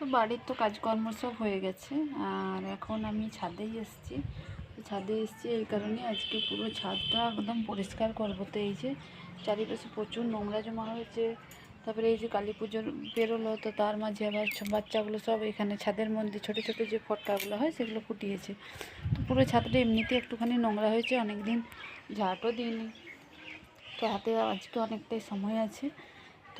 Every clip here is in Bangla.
তো বাড়ির তো কাজকর্ম সব হয়ে গেছে, আর এখন আমি ছাদেই এসেছি। ছাদে এসেছি এই কারণে আজকে পুরো ছাদটা একদম পরিষ্কার করব। তো এই যে চারিপাশে প্রচুর নোংরা জমা হয়েছে, তারপরে এই যে কালী পুজোর বেরোলো, তো তার মাঝে আবার বাচ্চাগুলো সব এখানে ছাদের মধ্যে ছোট ছোট যে ফটকাগুলো হয় সেগুলো ফুটিয়েছে। তো পুরো ছাদটা এমনিতে একটুখানি নোংরা হয়েছে অনেক দিন ঝাঁটও দিইনি। তো হাতে আজকে অনেকটাই সময় আছে।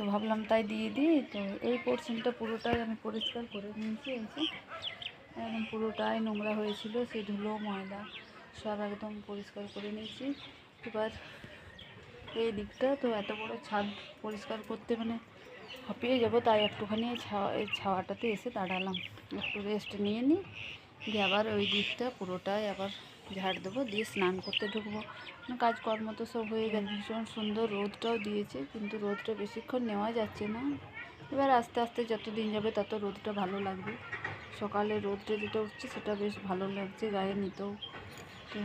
তো ভাবলাম তাই দিয়ে দিই। তো এই পোর্শনটা পুরোটাই আমি পরিষ্কার করে নিয়েছি যে। একদম পুরোটাই নোংরা হয়েছিল, সেই ধুলো, ময়লা সব একদম পরিষ্কার করে নিয়েছি। এবার এই দিকটা তো এত বড় ছাদ পরিষ্কার করতে মানে হাঁপিয়ে যাব, তাই একটুখানি ছাওয়া, এই ছাওয়াটাতে এসে দাঁড়ালাম। একটু রেস্ট নিয়ে নিই, দিয়ে আবার ওই দিকটা পুরোটাই আবার ঝাড় দেবো, দিয়ে স্নান করতে ঢুকবো। মানে কাজকর্ম তো সব হয়ে গেছে ভীষণ সুন্দর রোদটাও দিয়েছে, কিন্তু রোদটা বেশিক্ষণ নেওয়া যাচ্ছে না। এবার আস্তে আস্তে যত দিন যাবে তত রোদটা ভালো লাগবে। সকালে রোদটা যেটা উঠছে সেটা বেশ ভালো লাগছে গায়ে নিতেও। তো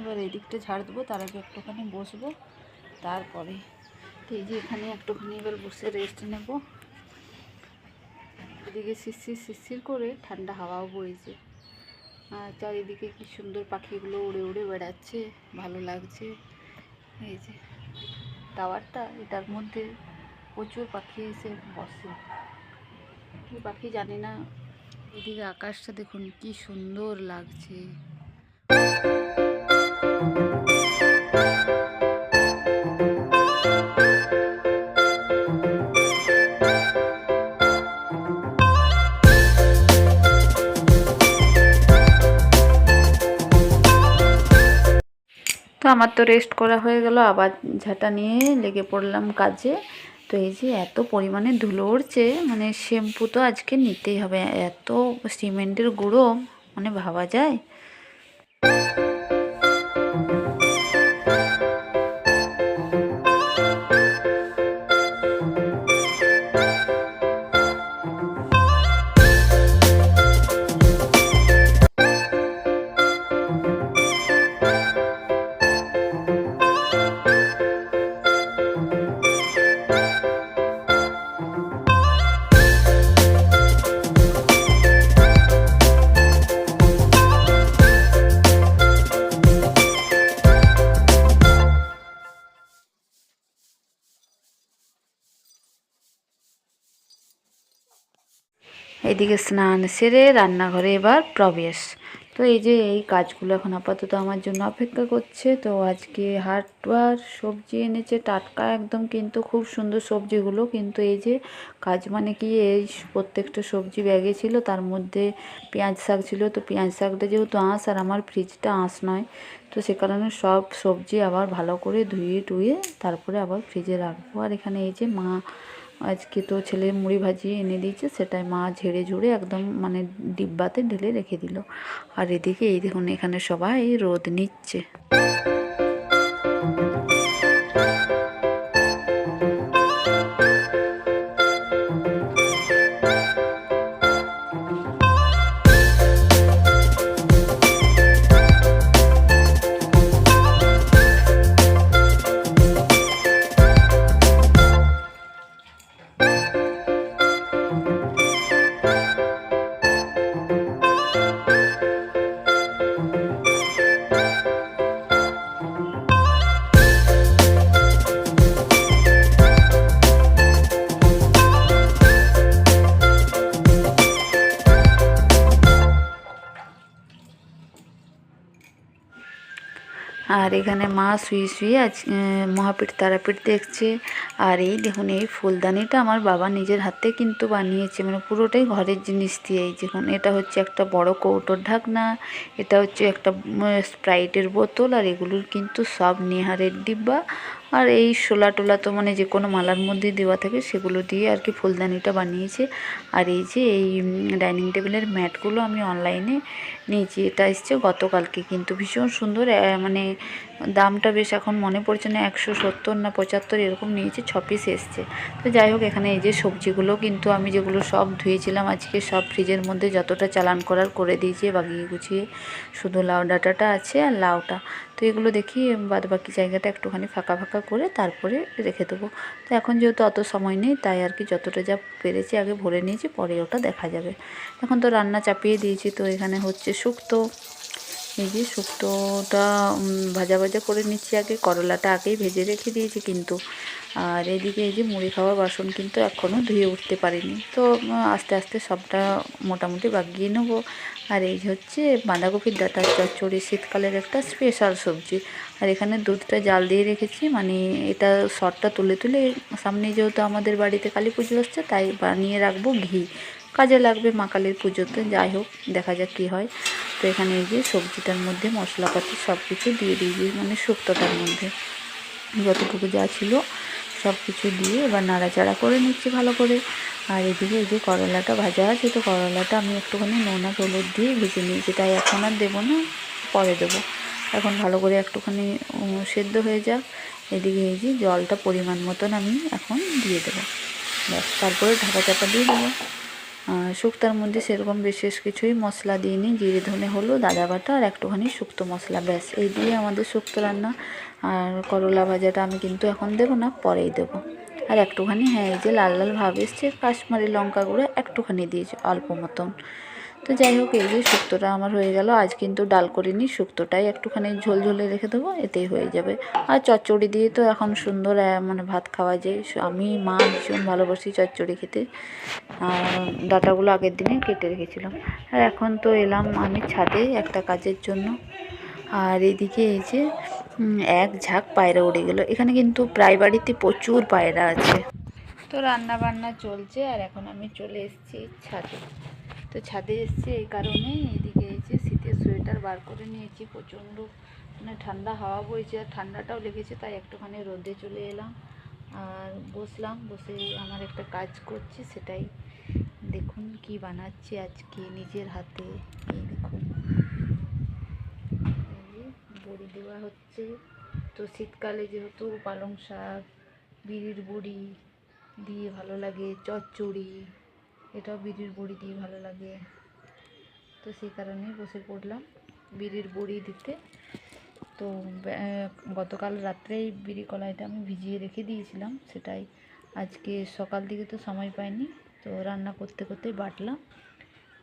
এবার এই দিকটা ঝাড় দেবো, তার আগে একটুখানি বসবো, তারপরে এই যে এখানে একটুখানি এবার বসে রেস্ট নেব। এদিকে শিরশির শিরশির করে ঠান্ডা হাওয়াও বইছে। চারিদিকে কি সুন্দর পাখিগুলো উড়ে উড়ে বেড়াচ্ছে, ভালো লাগছে। এই যে টাওয়ারটা, এটার মধ্যে প্রচুর পাখি এসে বসে। কি পাখি জানি না। এদিকে আকাশটা দেখুন, কি সুন্দর লাগছে। তো আমার তো রেস্ট করা হয়ে গেল, আবার ঝাঁটা নিয়ে লেগে পড়লাম কাজে। তো এই যে এত পরিমাণে ধুলো উড়ছে মানে শ্যাম্পু তো আজকে নিতেই হবে, এত সিমেন্টের গুঁড়ো মানে ভাবা যায়। এদিকে স্নান সেরে রান্নাঘরে এবার প্রবেশ। তো এই যে এই কাজগুলো এখন আপাতত আমার জন্য অপেক্ষা করছে। তো আজকে হাটবার সবজি এনেছে টাটকা একদম, কিন্তু খুব সুন্দর সবজিগুলো। কিন্তু এই যে কাজ মানে কি, এই প্রত্যেকটা সবজি ব্যাগে ছিল, তার মধ্যে পেঁয়াজ শাক ছিল। তো পেঁয়াজ শাকটা যেহেতু আঁশ, আর আমার ফ্রিজটা আঁশ নয়, তো সে কারণে সব সবজি আবার ভালো করে ধুয়ে টুয়ে তারপরে আবার ফ্রিজে রাখব। আর এখানে এই যে মা আজকে তো ছেলে মুড়ি ভাজি এনে দিয়েছে, সেটাই মা ঝেড়ে ঝুড়ে একদম মানে ডিব্বাতে ঢেলে রেখে দিল। আর এদিকে এই দেখুন, এখানে সবাই রোদ নিচ্ছে। এখানে মা শুয়ে শুয়ে আজ মহাপীঠ তারাপীঠ দেখছে। আর এই দেখুন, এই ফুলদানিটা আমার বাবা নিজের হাতে কিন্তু বানিয়েছে। মানে পুরোটাই ঘরের জিনিস দিয়ে এই দেখুন, এটা হচ্ছে একটা বড় কৌটোর ঢাকনা, এটা হচ্ছে একটা স্প্রাইটের বোতল, আর এগুলোর কিন্তু সব নেহারের ডিব্বা। আর এই শোলা টোলা তো মানে যে কোনো মালার মধ্যে দেওয়া থাকে, সেগুলো দিয়ে আর কি ফুলদানিটা বানিয়েছে। আর এই যে এই ডাইনিং টেবিলের ম্যাটগুলো আমি অনলাইনে নিয়েছি, এটা এসছে গতকালকে। কিন্তু ভীষণ সুন্দর মানে দামটা বেশ এখন মনে পড়ছে না, একশো সত্তর না পঁচাত্তর, এরকম নিয়েছে, ছ পিস এসছে। তো যাই হোক, এখানে এই যে সবজিগুলো কিন্তু আমি যেগুলো সব ধুয়েছিলাম, আজকে সব ফ্রিজের মধ্যে যতটা চালান করার করে দিয়েছি, বাগিয়ে গুছিয়ে শুধু লাউ ডাঁটাটা আছে আর লাউটা। তো এগুলো দেখি বাদ বাকি জায়গাটা একটুখানি ফাঁকা ফাঁকা করে তারপরে রেখে দেবো। তো এখন যেহেতু অত সময় নেই, তাই আর কি যতটা যা পেরেছি আগে ভরে নিয়েছি, পরে ওটা দেখা যাবে। এখন তো রান্না চাপিয়ে দিয়েছি, তো এখানে হচ্ছে শুক্তো এই যে শুক্তোটা ভাজা ভাজা করে নিচ্ছি আগে, করলাটা আগেই ভেজে রেখে দিয়েছি কিন্তু। আর এদিকে এই যে মুড়ি খাওয়ার বাসন কিন্তু এখনও ধুয়ে উঠতে পারিনি। তো আস্তে আস্তে সবটা মোটামুটি বাগিয়ে নেব। আর এই হচ্ছে বাঁধাকপির ডাঁটার চচ্চড়ি, শীতকালের একটা স্পেশাল সবজি। আর এখানে দুধটা জাল দিয়ে রেখেছি মানে এটা শর্টটা তুলে তুলে, সামনে যেহেতু আমাদের বাড়িতে কালী পুজো আসছে, তাই বানিয়ে রাখব ঘি। কাজে লাগবে মা কালীর পুজোতে, যাই হোক, দেখা যাক কী হয়। তো এখানে এই যে সবজিটার মধ্যে মশলাপাতি সব কিছু দিয়ে দিয়েছি মানে শুক্তোটার মধ্যে। যতটুকু যা ছিল সব কিছু দিয়ে এবার নাড়াচাড়া করে নিচ্ছি ভালো করে। আর এদিকে এই যে করলাটা ভাজা আছে, তো করলাটা আমি একটুখানি নোনা হলুদ দিয়ে ভেজে নিয়েছি, তাই এখন আর দেবো না, পরে দেবো। এখন ভালো করে একটুখানি সেদ্ধ হয়ে যাক। এদিকে এই যে জলটা পরিমাণ মতন আমি এখন দিয়ে দেবো। ব্যাস, তারপরে ঢাকা চাপা দিয়ে দেবো। শুক্তার মধ্যে সেরকম বিশেষ কিছুই মশলা দিইনি। জিরে, ধনে হলো আদা বাটা আর একটুখানি শুক্তো মশলা, ব্যাস। এই দিয়ে আমাদের শুক্তো রান্না আর করলা ভাজাটা আমি কিন্তু এখন দেবো না, পরেই দেবো। আর একটুখানি হ্যাঁ এই যে লাল লাল ভাব এসছে, কাশ্মীরি লঙ্কা গুঁড়ো একটুখানি দিয়েছি, অল্প মতন। তো যাই হোক, এই যে শুক্তোটা আমার হয়ে গেল। আজ কিন্তু ডাল করিনি, শুক্তোটাই একটুখানি ঝোল ঝোলে রেখে দেবো, এতেই হয়ে যাবে। আর চচ্চড়ি দিয়ে তো এখন সুন্দর মানে ভাত খাওয়া যায়। আমি, মা ভীষণ ভালোবাসি চচ্চড়ি খেতে। ডাটাগুলো আগের দিনে কেটে রেখেছিলাম। আর এখন তো এলাম আমি ছাদে একটা কাজের জন্য। আর এদিকে এই যে এক ঝাঁক পায়রা উড়ে গেল। এখানে কিন্তু প্রায় বাড়িতে প্রচুর পায়রা আছে। তো রান্না বান্না চলছে আর এখন আমি চলে এসেছি ছাদে। তো ছাদে এসেছি এই কারণে এদিকে এসে শীতের সোয়েটার বার করে নিয়েছি, প্রচণ্ড মানে ঠান্ডা হাওয়া বইছে আর ঠান্ডাটাও লেগেছে, তাই একটুখানি রোদে চলে এলাম আর বসলাম, বসে আমার একটা কাজ করছি, সেটাই দেখুন কি বানাচ্ছি আজকে নিজের হাতে। এই দেখুন। বড়ি দেওয়া হচ্ছে। তো শীতকালে যেহেতু পালং শাক, বিড়ির বড়ি দিয়ে ভালো লাগে, চচ্চড়ি, এটাও বিড়ির বড়ি দিয়ে ভালো লাগে। তো সেই কারণেই বসে পড়লাম বিড়ির বড়ি দিতে। তো গতকাল রাত্রেই বিড়ি কলাইটা আমি ভিজিয়ে রেখে দিয়েছিলাম, সেটাই আজকে সকাল দিকে তো সময় পাইনি। তো রান্না করতে করতে বাটলাম,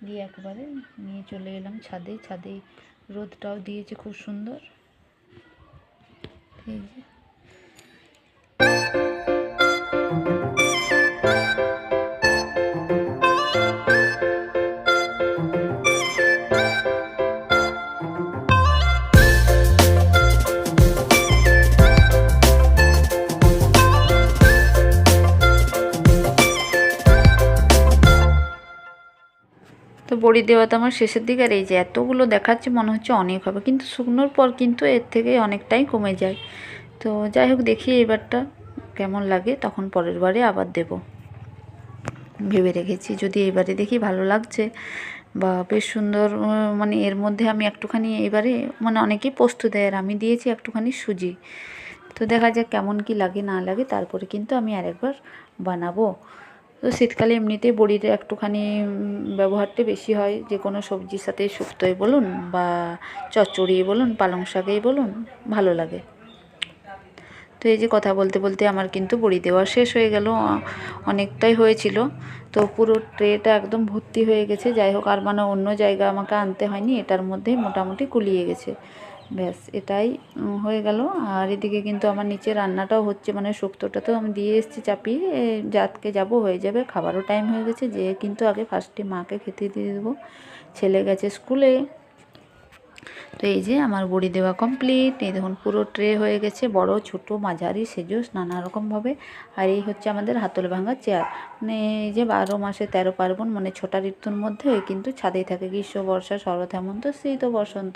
দিয়ে একবারে নিয়ে চলে এলাম ছাদে। ছাদে রোদটাও দিয়েছে খুব সুন্দর। এই বড়ি দেওয়া তো আমার শেষের দিকে। আর এই যে এতগুলো দেখাচ্ছে মনে হচ্ছে অনেক হবে। কিন্তু শুকনোর পর কিন্তু এর থেকে অনেকটাই কমে যায়। তো যাই হোক, দেখি এবারটা কেমন লাগে। তখন পরের বারে আবার দেব। ভেবে রেখেছি। যদি এবারে দেখি ভালো লাগছে বা বেশ সুন্দর মানে এর মধ্যে আমি একটুখানি এবারে মানে অনেকেই পোস্ত দেয় আর আমি দিয়েছি একটুখানি সুজি। তো দেখা যাক কেমন কি লাগে, না লাগে, তারপরে কিন্তু আমি আরেকবার বানাবো। তো শীতকালে এমনিতেই বড়িটা একটুখানি ব্যবহারটা বেশি হয়। যে কোনো সবজির সাথে শুক্তোই বলুন বা চচ্চড়ি বলুন, পালং শাকেই বলুন, ভালো লাগে। তো এই যে কথা বলতে বলতে আমার কিন্তু বড়ি দেওয়া শেষ হয়ে গেল। অনেকটাই হয়েছিল। তো পুরো ট্রেটা একদম ভর্তি হয়ে গেছে। যাই হোক, আর মানে অন্য জায়গা আমাকে আনতে হয়নি। এটার মধ্যেই মোটামুটি কুলিয়ে গেছে। ব্যাস, এটাই হয়ে গেল। আর এদিকে কিন্তু আমার নিচে রান্নাটাও হচ্ছে মানে শুক্তোটা তো আমি দিয়ে এসেছি চাপিয়ে। যাতকে যাব, হয়ে যাবে, খাবারও টাইম হয়ে গেছে যে কিন্তু আগে ফার্স্টে মাকে খেতে দিয়ে দেবো। ছেলে গেছে স্কুলে। তো এই যে আমার বড়ি দেওয়া কমপ্লিট এই দেখুন পুরো ট্রে হয়ে গেছে, বড়, ছোট, মাঝারি সেজোস নানা রকমভাবে আর এই হচ্ছে আমাদের হাতল ভাঙা চেয়ার মানে এই যে বারো মাসে তেরো পার্বণ মানে ছটা ঋতুর মধ্যে কিন্তু ছাদেই থাকে, গ্রীষ্ম, বর্ষা শরৎ হেমন্ত শীত বসন্ত।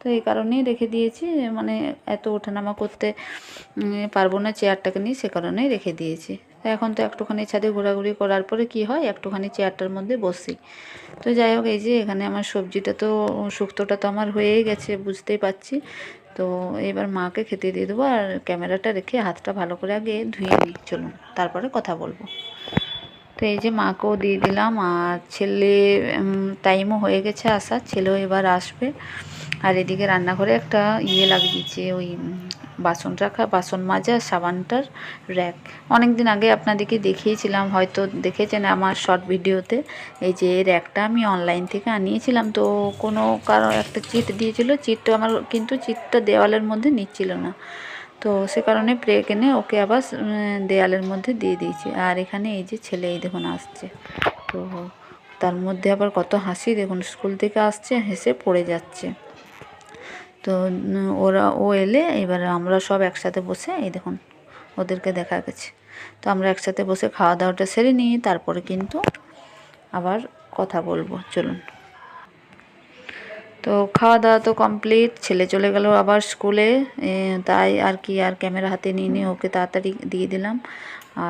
তো এই কারণেই রেখে দিয়েছি মানে এত ওঠানামা করতে পারব না চেয়ারটাকে নিয়ে, সে কারণেই রেখে দিয়েছি। তো এখন তো একটুখানি ছাদে ঘোরাঘুরি করার পরে কি হয়? একটুখানি চেয়ারটার মধ্যে বসি। তো যাই হোক, এই যে এখানে আমার সবজিটা তো, শুক্তটা তো আমার হয়েই গেছে, বুঝতেই পারছি। তো এবার মাকে খেতে দিয়ে দেবো আর ক্যামেরাটা রেখে হাতটা ভালো করে আগে ধুয়ে নিই। চলুন, তারপরে কথা বলব। তো এই যে মাকেও দিয়ে দিলাম আর ছেলে টাইমও হয়ে গেছে আসার, ছেলেও এবার আসবে। আর এদিকে রান্নাঘরে একটা ইয়ে লাগিয়েছে, ওই বাসন রাখা, বাসন মাজা, সাবানটার র্যাক। অনেক দিন আগে আপনাদেরকে দেখিয়েছিলাম, হয়তো দেখেছেন আমার শর্ট ভিডিওতে, এই যে র্যাকটা আমি অনলাইন থেকে আনিয়েছিলাম। তো কোনো কারও একটা চিট দিয়েছিল, চিটটা আমার কিন্তু চিটটা দেওয়ালের মধ্যে নিচ্ছিল না। তো সে কারণে প্রে কিনে ওকে আবার দেয়ালের মধ্যে দিয়ে দিয়েছি। আর এখানে এই যে ছেলে, এই দেখুন আসছে। তো তার মধ্যে আবার কত হাসি, দেখুন, স্কুল থেকে আসছে, হেসে পড়ে যাচ্ছে। তো ওরা, ও এলে এবার আমরা সব একসাথে বসে, এই দেখুন, ওদেরকে দেখা গেছে। তো আমরা একসাথে বসে খাওয়া দাওয়াটা সেরে নিই, তারপরে কিন্তু আবার কথা বলব, চলুন। তো খাওয়া দাওয়া তো কমপ্লিট, ছেলে চলে গেল আবার স্কুলে তাই আর কি, আর ক্যামেরা হাতে নিয়ে নিয়ে ওকে তাড়াতাড়ি দিয়ে দিলাম।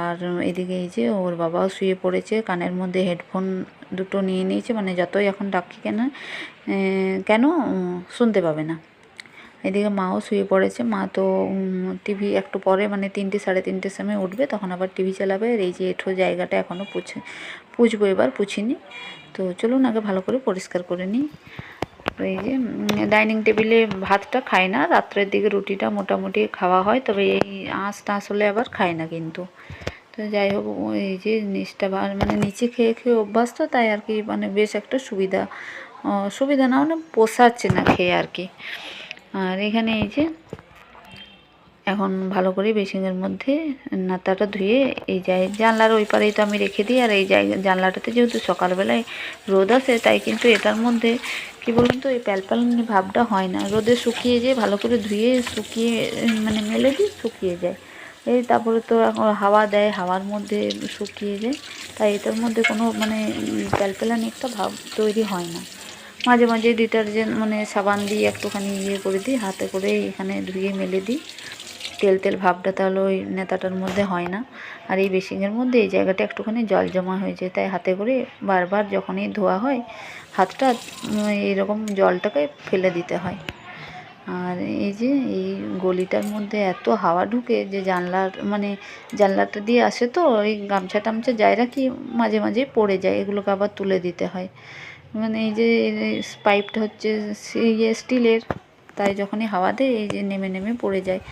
আর এদিকে এই যে ওর বাবাও শুয়ে পড়েছে, কানের মধ্যে হেডফোন দুটো নিয়ে নিয়েছে মানে যতই এখন ডাকি কেন কেন শুনতে পাবে না। এদিকে মাও শুয়ে পড়েছে। মা তো টিভি একটু পরে মানে তিনটে, সাড়ে তিনটের সময় উঠবে, তখন আবার টিভি চালাবে। আর এই যে এঠো জায়গাটা এখনও পুছে পুছবো এবার, পুছিনি। তো চলুন আগে ভালো করে পরিষ্কার করে নিই। এই যে ডাইনিং টেবিলে ভাতটা খাই না। রাত্রের দিকে রুটিটা মোটামুটি খাওয়া হয়, তবে এই আঁশ টাঁশ হলে আবার খায় না কিন্তু। তো যাই হোক এই যে নিচটা মানে নিচে খেয়ে খেয়ে অভ্যাস তো, তাই আর কি মানে বেশ একটা সুবিধা। সুবিধা না মানে পোষাচ্ছে না খেয়ে আর কি। আর এখানে এই যে এখন ভালো করে বেসিনের মধ্যে নাতাটা ধুয়ে এই জায় জানলার ওই পারেই তো আমি রেখে দিই, আর এই জায়গা জানলাটাতে যেহেতু সকালবেলায় রোদ আসে তাই কিন্তু এটার মধ্যে কি বলুন তো, এই প্যালপ্যালানি ভাবটা হয় না। রোদে শুকিয়ে যায় ভালো করে ধুয়ে শুকিয়ে মানে মেলে দিই শুকিয়ে যায়। এই তারপরে তো এখন হাওয়া দেয়, হাওয়ার মধ্যে শুকিয়ে যায়। তাই এটার মধ্যে কোনো মানে প্যালপ্যালানি একটা ভাব তৈরি হয় না। মাঝে মাঝে ডিটারজেন্ট মানে সাবান দিয়ে একটুখানি ইয়ে করে দিই, হাতে করে এখানে ধুয়ে মেলে দিই। তেল তেল ভাবটা তাহলে ওই নেতাটার মধ্যে হয় না। আর এই বেসিংয়ের মধ্যে এই জায়গাটা একটুখানি জল জমা হয়ে যায় তাই হাতে করে বারবার যখনই ধোয়া হয়, হাতটা এরকম জলটাকে ফেলে দিতে হয়। আর এই যে এই গলিটার মধ্যে এত হাওয়া ঢুকে যে জানলার মানে জানলাটা দিয়ে আসে তো, ওই গামছা টামছা যায় রাখি, মাঝে মাঝে পড়ে যায়, এগুলোকে আবার তুলে দিতে হয়। মানে এই যে পাইপটা হচ্ছে ইয়ে স্টিলের, তাই যখনই হাওয়া দেয় এই যে নেমে নেমে পড়ে যায়।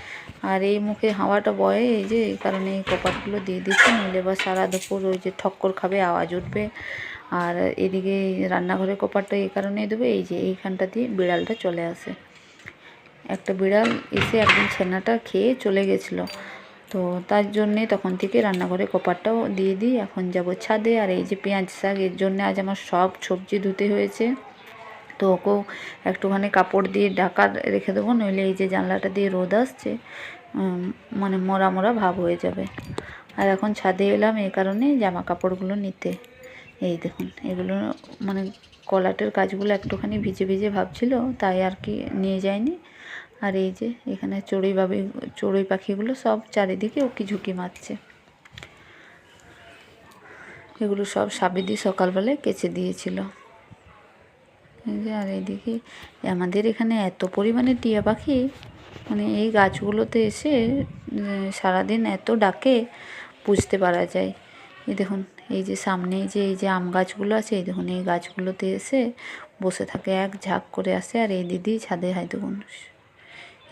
আর এই মুখে হাওয়াটা বয়ে, এই যে এই কারণে এই কপাটগুলো দিয়ে দিচ্ছি, নইলে বা সারা দুপুর ওই যে ঠক্কর খাবে, আওয়াজ উঠবে। আর এদিকে রান্নাঘরের কপাটটা এই কারণেই দেবে, এই যে এইখানটা দিয়ে বিড়ালটা চলে আসে। একটা বিড়াল এসে একদিন ছেনাটা খেয়ে চলে গেছিল। তো তার জন্যে তখন থেকে রান্নাঘরে কপারটাও দিয়ে দিই। এখন যাব ছাদে আর এই যে পেঁয়াজ শাক, এর জন্য আজ আমার সব সবজি ধুতে হয়েছে। তো ওকেও একটুখানি কাপড় দিয়ে ঢাকা রেখে দেবো, নইলে এই যে জানলাটা দিয়ে রোদ আসছে মানে মরা মরা ভাব হয়ে যাবে। আর এখন ছাদে এলাম এই কারণে জামা কাপড়গুলো নিতে। এই দেখুন, এগুলো মানে কলাটের কাজগুলো একটুখানি ভিজে ভিজে ভাবছিল তাই আর কি নিয়ে যায়নি আর এই যে এখানে চড়ুই বাবি, চড়ুই পাখিগুলো সব চারিদিকে উকি ঝুঁকি মারছে। এগুলো সব সাবিদি সকালবেলায় কেচে দিয়েছিল। আর এইদিকে আমাদের এখানে এত পরিমাণে টিয়া পাখি মানে এই গাছগুলোতে এসে সারাদিন এত ডাকে বুঝতে পারা যায়। এই দেখুন, এই যে সামনে যে, এই যে আম গাছগুলো আছে, এই দেখুন, এই গাছগুলোতে এসে বসে থাকে, এক ঝাঁক করে আসে। আর এই দিদি ছাদে হয় দেখুন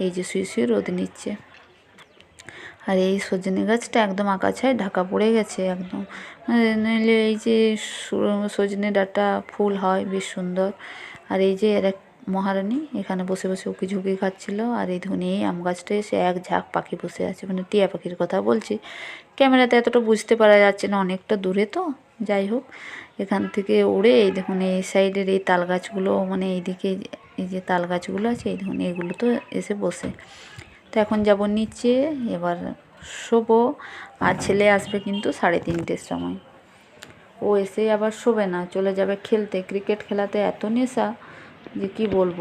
এই যে শুয়ে শুয়ে রোদ নিচ্ছে। আর এই সজনে গাছটা একদম আকাছায় ঢাকা পড়ে গেছে একদম। মানে নইলে এই যে সজনে ডাঁটা ফুল হয়, বেশ সুন্দর। আর এই যে এর এক মহারানী এখানে বসে বসে উকি ঝুঁকি খাচ্ছিল। আর এই ধনে আম গাছটা এসে এক ঝাঁক পাখি বসে আছে। মানে টিয়া পাখির কথা বলছি। ক্যামেরাতে এতটা বুঝতে পারা যাচ্ছে না, অনেকটা দূরে তো। যাই হোক, এখান থেকে উড়ে এই দেখুন, এই সাইডের এই তাল গাছগুলো মানে এইদিকে এই যে তাল গাছগুলো আছে, এই ধরুন এগুলো তো এসে বসে। তো এখন যাব নিচে, এবার শোবো। আর ছেলে আসবে কিন্তু সাড়ে তিনটের সময়। ও এসে আবার শোবে না, চলে যাবে খেলতে। ক্রিকেট খেলাতে এত নেশা যে কি বলব।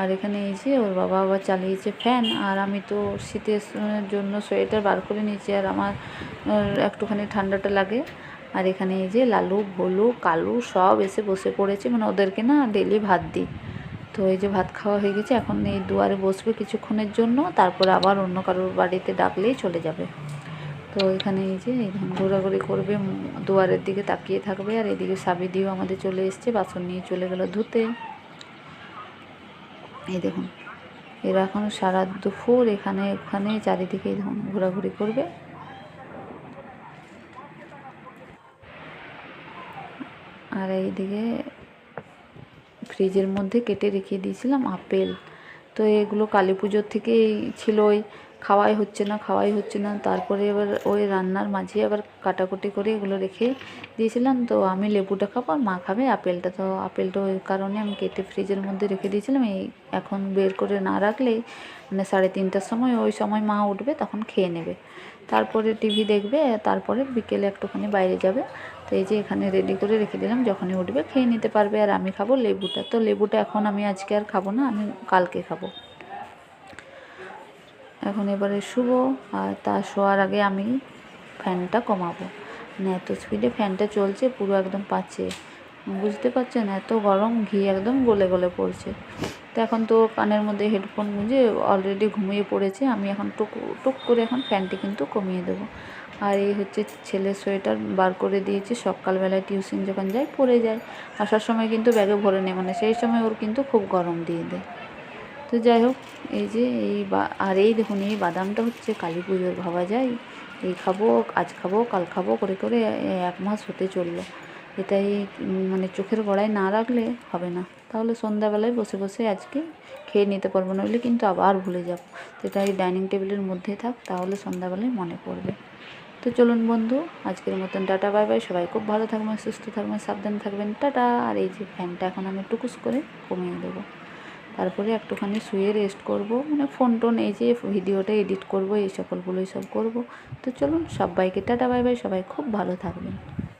আর এখানে এই যে ওর বাবা আবার চালিয়েছে ফ্যান, আর আমি তো শীতের জন্য সোয়েটার বার করে নিয়েছি, আর আমার একটুখানি ঠান্ডাটা লাগে। আর এখানে এই যে লালু, ভোলু, কালু সব এসে বসে পড়েছে। মানে ওদেরকে না ডেলি ভাত দিই। তো এই যে ভাত খাওয়া হয়ে গেছে, এখন এই দুয়ারে বসবে কিছুক্ষণের জন্য, তারপর আবার অন্য কারোর বাড়িতে ডাকলেই চলে যাবে। তো এখানে এই যে এখন ঘোরাঘুরি করবে দুয়ারের দিকে তাকিয়ে থাকবে, আর এদিকে সাবিদিও আমাদের চলে এসছে, বাসন নিয়ে চলে গেল ধুতে। এই দেখুন, এরা এখন সারা দুপুর এখানে, ওখানে চারিদিকে দেখুন ঘোরাঘুরি করবে। আর এইদিকে ফ্রিজের মধ্যে কেটে রেখে দিয়েছিলাম আপেল। তো এগুলো কালী পুজোর থেকেই ছিল ওই খাওয়াই হচ্ছে না, খাওয়াই হচ্ছে না। তারপরে এবার ওই রান্নার মাঝে আবার কাটাকুটি করে এগুলো রেখে দিয়েছিলাম। তো আমি লেবুটা খাব আর মা খাবে আপেলটা। তো আপেলটা ওই কারণে আমি কেটে ফ্রিজের মধ্যে রেখে দিয়েছিলাম। এই এখন বের করে না রাখলে মানে সাড়ে তিনটার সময় ওই সময় মা উঠবে তখন খেয়ে নেবে। তারপরে টিভি দেখবে, তারপরে বিকেলে একটুখানি বাইরে যাবে। তো এই যে এখানে রেডি করে রেখে দিলাম, যখনই উঠবে খেয়ে নিতে পারবে। আর আমি খাব লেবুটা। তো লেবুটা এখন আমি আজকে আর খাব না, আমি কালকে খাব। এখন এবারে শুবো, আর তা শোয়ার আগে আমি ফ্যানটা কমাবো। মানে এত স্পিডে ফ্যানটা চলছে, পুরো একদম পাচ্ছে। বুঝতে পারছেন? এত গরম, ঘি একদম গলে গলে পড়ছে। তো এখন তো কানের মধ্যে হেডফোন গুঁজে অলরেডি ঘুমিয়ে পড়েছে। আমি এখন টুক টুক করে এখন ফ্যানটি কিন্তু কমিয়ে দেবো। আর এই হচ্ছে ছেলের সোয়েটার বার করে দিয়েছি, সকালবেলায় টিউশন যখন যায় পরে যায়। আসার সময় কিন্তু ব্যাগে ভরে নেয় মানে সেই সময় ওর কিন্তু খুব গরম দিয়ে দেয়। তো যাই হোক, এই যে এই বা- আর এই দেখুন, এই বাদামটা হচ্ছে কালী পুজোর ভাবা যায়। এই খাব, আজ খাব, কাল খাব, করে করে এক মাস হতে চলল। এটাই মানে চোখের গোড়ায় না রাখলে হবে না। তাহলে সন্ধ্যাবেলায় বসে বসে আজকে খেয়ে নিতে পারব না নইলে কিন্তু আবার ভুলে যাব। এটা এই ডাইনিং টেবিলের মধ্যেই থাক, তাহলে সন্ধ্যাবেলায় মনে পড়বে। তো চলুন বন্ধু, আজকের মতন টাটা, বাই বাই। সবাই খুব ভালো থাকবেন, সুস্থ থাকবেন, সাবধান থাকবেন। টাটা। আর এই যে ফ্যানটা এখন আমি টুকুস করে কমিয়ে দেবো। তারপরে একটুখানি শুয়ে রেস্ট করব। মানে ফোন টোন এই যে ভিডিওটা এডিট করব, এই সকলগুলোই সব করব। তো চলুন, সবাইকে টাটা, বাই বাই। সবাই খুব ভালো থাকবেন।